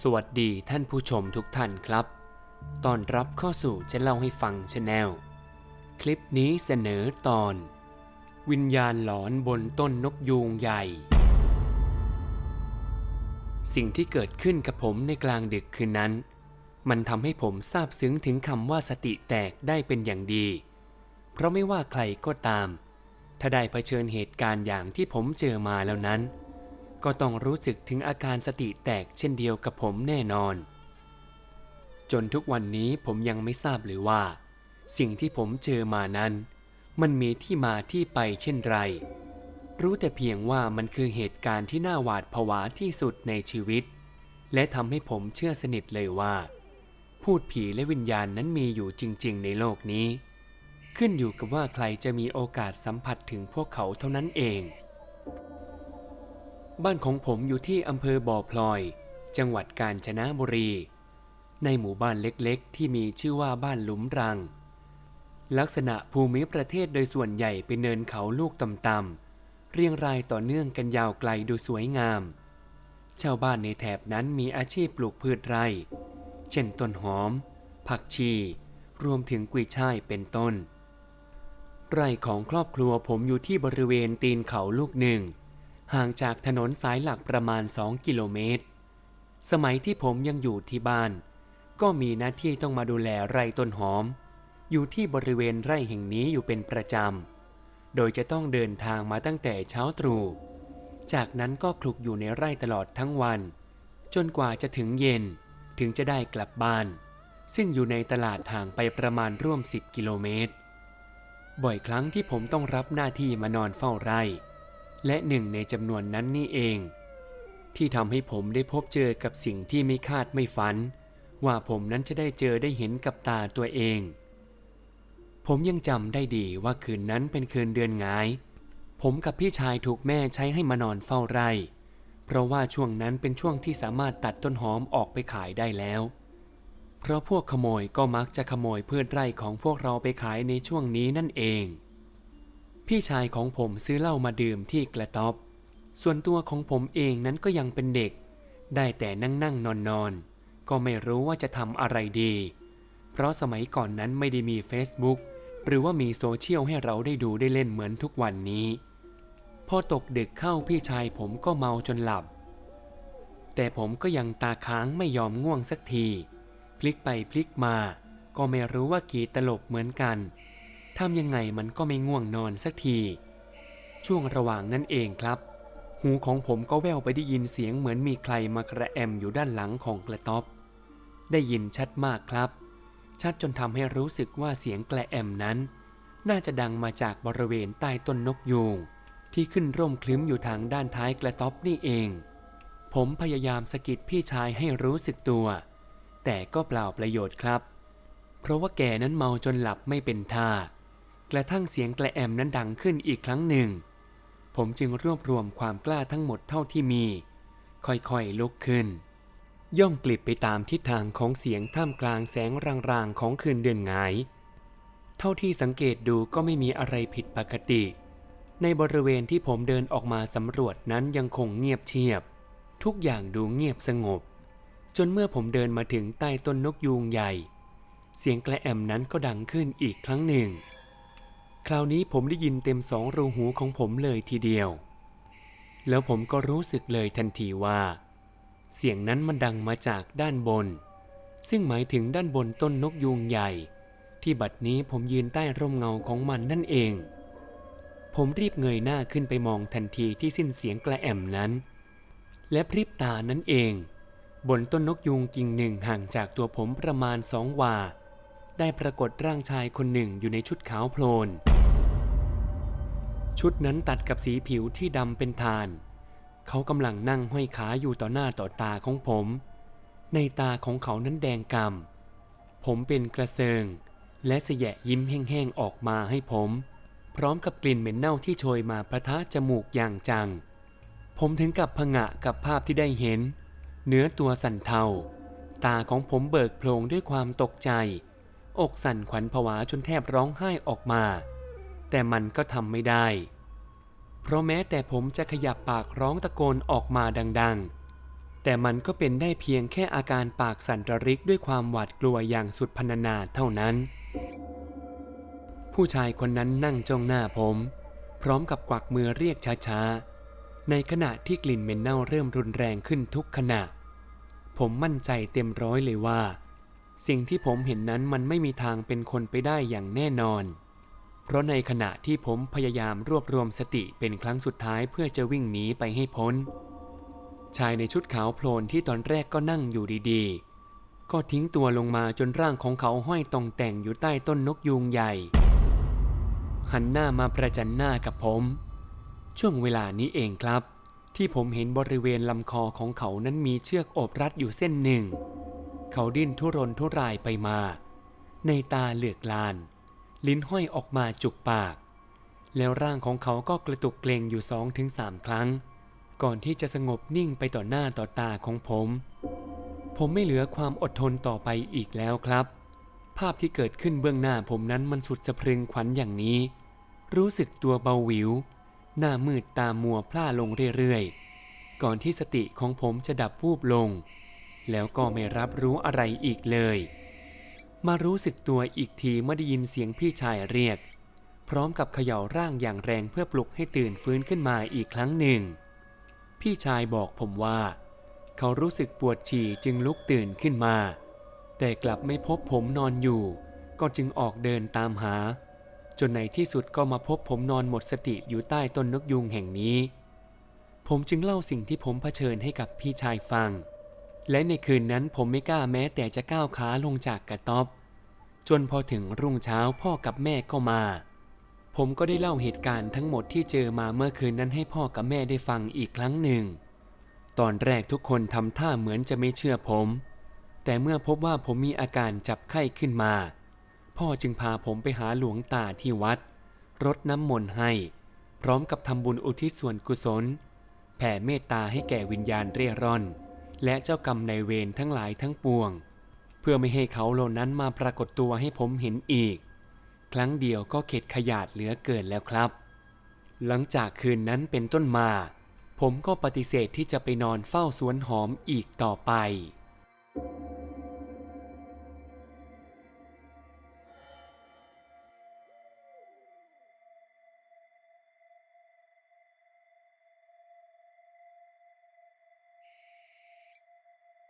สวัสดีท่านผู้ชมทุกท่านครับ ตอนรับเข้าสู่จะเล่าให้ฟังชาแนล คลิปนี้เสนอตอน วิญญาณหลอนบนต้นนกยูงใหญ่ สิ่งที่เกิดขึ้นกับผมในกลางดึกคืนนั้น มันทำให้ผมซาบซึ้งถึงคำว่าสติแตกได้เป็นอย่างดี เพราะไม่ว่าใครก็ตาม ถ้าได้เผชิญเหตุการณ์อย่างที่ผมเจอมาแล้วนั้น ก็ต้องรู้สึกถึงอาการสติแตกเช่นเดียวกับผมแน่นอน จนทุกวันนี้ผมยังไม่ทราบเลยว่า สิ่งที่ผมเจอมานั้น มันมีที่มาที่ไปเช่นไร รู้แต่เพียงว่ามันคือเหตุการณ์ที่น่าหวาดผวาที่สุดในชีวิต และทำให้ผมเชื่อสนิทเลยว่า พูดผีและวิญญาณนั้นมีอยู่จริง ๆ ในโลกนี้ ขึ้นอยู่กับว่าใครจะมีโอกาสสัมผัสถึงพวกเขาเท่านั้นเอง บ้านของผมอยู่ที่อำเภอบ่อพลอย จังหวัดกาญจนบุรี ในหมู่บ้านเล็กๆ ที่มีชื่อว่าบ้านหลุมรัง ลักษณะภูมิประเทศโดยส่วนใหญ่เป็นเนินเขาลูกต่ำๆเรียงรายต่อเนื่องกันยาวไกลโดยสวยงาม ชาวบ้านในแถบนั้นมีอาชีพปลูกพืชไร่ เช่นต้นหอม ผักชี รวมถึงกุยช่ายเป็นต้น ไร่ของครอบครัวผมอยู่ที่บริเวณตีนเขาลูกหนึ่ง ห่างจากถนนสายหลักประมาณ 2 กิโลเมตร สมัยที่ผมยังอยู่ที่บ้าน ก็มีหน้าที่ต้องมาดูแลไร่ต้นหอม อยู่ที่บริเวณไร่แห่งนี้อยู่เป็นประจำ โดยจะต้องเดินทางมาตั้งแต่เช้าตรู่จากนั้นก็คลุกอยู่ในไร่ตลอดทั้งวัน จนกว่าจะถึงเย็นถึงจะได้กลับบ้าน ซึ่งอยู่ในตลาดห่างไปประมาณร่วม 10 กิโลเมตร บ่อยครั้งที่ผมต้องรับหน้าที่มานอนเฝ้าไร่ และหนึ่งในจำนวนนั้นนี่เอง ที่ทำให้ผมได้พบเจอกับสิ่งที่ไม่คาดไม่ฝัน ว่าผมนั้นจะได้เจอได้เห็นกับตาตัวเอง ผมยังจำได้ดีว่าคืนนั้นเป็นคืนเดือนงาย ผมกับพี่ชายถูกแม่ใช้ให้มานอนเฝ้าไร่ เพราะว่าช่วงนั้นเป็นช่วงที่สามารถตัดต้นหอมออกไปขายได้แล้ว เพราะพวกขโมยก็มักจะขโมยพืชไร่ของพวกเราไปขายในช่วงนี้นั่นเอง พี่ชายของผมซื้อเหล้ามาดื่มที่กระต๊อบ ส่วนตัวของผมเองนั้นก็ยังเป็นเด็ก ได้แต่นั่งนั่งนอนนอนก็ไม่รู้ว่าจะทำอะไรดี เพราะสมัยก่อนนั้นไม่ได้มี Facebook หรือว่ามีโซเชียลให้เราได้ดูได้เล่นเหมือนทุกวันนี้ พอตกดึกเข้าพี่ชายผมก็เมาจนหลับ แต่ผมก็ยังตาค้างไม่ยอมง่วงสักที พลิกไปพลิกมา ก็ไม่รู้ว่ากี่ตลบเหมือนกัน ทำยังไงมันก็ไม่ง่วงนอนสักที ช่วงระหว่างนั้นเองครับ หูของผมก็แว่วไปได้ยินเสียงเหมือนมีใครมากระแอมอยู่ด้านหลังของกระต๊อบ ได้ยินชัดมากครับ ชัดจนทำให้รู้สึกว่าเสียงกระแอมนั้น น่าจะดังมาจากบริเวณใต้ต้นนกยูงที่ขึ้นร่มคลึ้มอยู่ทางด้านท้ายกระต๊อบนี่เอง ผมพยายามสะกิดพี่ชายให้รู้สึกตัว แต่ก็เปล่าประโยชน์ครับ เพราะว่าแกนั้นเมาจนหลับไม่เป็นท่า กระทั่งเสียงกระแอมนั้นดังขึ้นอีกครั้งหนึ่ง ผมจึงรวบรวมความกล้าทั้งหมดเท่าที่มี ค่อยๆลุกขึ้น ย่องกลิบไปตามทิศทางของเสียงท่ามกลางแสงรางๆของคืนเดือนงาย เท่าที่สังเกตดูก็ไม่มีอะไรผิดปกติ ในบริเวณที่ผมเดินออกมาสำรวจนั้นยังคงเงียบเชียบ ทุกอย่างดูเงียบสงบ จนเมื่อผมเดินมาถึงใต้ต้นนกยูงใหญ่ เสียงกระแอมนั้นก็ดังขึ้นอีกครั้งหนึ่ง คราวนี้ผมได้ยินเต็มสองรูหูของผมเลยทีเดียว แล้วผมก็รู้สึกเลยทันทีว่า เสียงนั้นมันดังมาจากด้านบน ซึ่งหมายถึงด้านบนต้นนกยูงใหญ่ ที่บัดนี้ผมยืนใต้ร่มเงาของมันนั่นเอง ผมรีบเงยหน้าขึ้นไปมองทันทีที่สิ้นเสียงกระแอมนั้น และพริบตานั้นเอง บนต้นนกยูงกิ่งหนึ่งห่างจากตัวผมประมาณสองวาได้ปรากฏร่างชายคนหนึ่งอยู่ในชุดขาวโพลน ชุดนั้นตัดกับสีผิวที่ดำเป็นทาน เขากำลังนั่งห้อยขาอยู่ต่อหน้าต่อตาของผม ในตาของเขานั้นแดงกำผมเป็นกระเซิง และเสยะยิ้มแห้งๆออกมาให้ผม พร้อมกับกลิ่นเหม็นเน่าที่โชยมาประทะจมูกอย่างจัง ผมถึงกับผงะกับภาพที่ได้เห็น เนื้อตัวสั่นเทา ตาของผมเบิกโพลงด้วยความตกใจ อกสั่นขวัญผวาจนแทบร้องไห้ออกมา แต่มันก็ทำไม่ได้ เพราะแม้แต่ผมจะขยับปากร้องตะโกนออกมาดัง ๆ แต่มันก็เป็นได้เพียงแค่อาการปากสั่นระริกด้วยความหวาดกลัวอย่างสุดพรรณนาเท่านั้น ผู้ชายคนนั้นนั่งจ้องหน้าผม พร้อมกับกวักมือเรียกช้าๆ ในขณะที่กลิ่นเหม็นเน่าเริ่มรุนแรงขึ้นทุกขณะ ผมมั่นใจเต็มร้อยเลยว่า สิ่งที่ผมเห็นนั้นมันไม่มีทางเป็นคนไปได้อย่างแน่นอน เพราะในขณะที่ผมพยายามรวบรวมสติเป็นครั้งสุดท้ายเพื่อจะวิ่งหนีไปให้พ้น ชายในชุดขาวโพลนที่ตอนแรกก็นั่งอยู่ดีๆ ก็ทิ้งตัวลงมาจนร่างของเขาห้อยตองแต่งอยู่ใต้ต้นนกยูงใหญ่ หันหน้ามาประจันหน้ากับผม ช่วงเวลานี้เองครับ ที่ผมเห็นบริเวณลำคอของเขานั้นมีเชือกโอบรัดอยู่เส้นหนึ่ง เขาดิ้นทุรนทุรายไปมา ในตาเหลือกลาน ลิ้นห้อยออกมาจุกปาก แล้วร่างของเขาก็กระตุกเกรงอยู่สองถึงสามครั้ง ก่อนที่จะสงบนิ่งไปต่อหน้าต่อตาของผม ผมไม่เหลือความอดทนต่อไปอีกแล้วครับ ภาพที่เกิดขึ้นเบื้องหน้าผมนั้นมันสุดสะพรึงขวัญอย่างนี้ รู้สึกตัวเบาหวิว หน้ามืดตามัวพล่าลงเรื่อยๆ ก่อนที่สติของผมจะดับวูบลง แล้วก็ไม่รับรู้อะไรอีกเลย มารู้สึกตัวอีกทีเมื่อได้ยินเสียงพี่ชายเรียก พร้อมกับเขย่าร่างอย่างแรงเพื่อปลุกให้ตื่นฟื้นขึ้นมาอีกครั้งหนึ่ง พี่ชายบอกผมว่า เขารู้สึกปวดฉี่จึงลุกตื่นขึ้นมา แต่กลับไม่พบผมนอนอยู่ ก็จึงออกเดินตามหา จนในที่สุดก็มาพบผมนอนหมดสติอยู่ใต้ต้นนกยุงแห่งนี้ ผมจึงเล่าสิ่งที่ผมเผชิญให้กับพี่ชายฟัง และในคืนนั้นผมไม่กล้าแม้แต่จะก้าวขาลงจากกระต๊อบ จนพอถึงรุ่งเช้าพ่อกับแม่ก็มา ผมก็ได้เล่าเหตุการณ์ทั้งหมดที่เจอมาเมื่อคืนนั้นให้พ่อกับแม่ได้ฟังอีกครั้งหนึ่ง ตอนแรกทุกคนทำท่าเหมือนจะไม่เชื่อผม แต่เมื่อพบว่าผมมีอาการจับไข้ขึ้นมา พ่อจึงพาผมไปหาหลวงตาที่วัด รดน้ำมนต์ให้ พร้อมกับทำบุญอุทิศส่วนกุศล แผ่เมตตาให้แก่วิญญาณเร่ร่อน และเจ้ากรรมในเวรทั้งหลายทั้งปวง เพื่อไม่ให้เขาเหล่านั้นมาปรากฏตัวให้ผมเห็นอีก ครั้งเดียวก็เข็ดขยาดเหลือเกินแล้วครับ หลังจากคืนนั้นเป็นต้นมา ผมก็ปฏิเสธที่จะไปนอนเฝ้าสวนหอมอีกต่อไป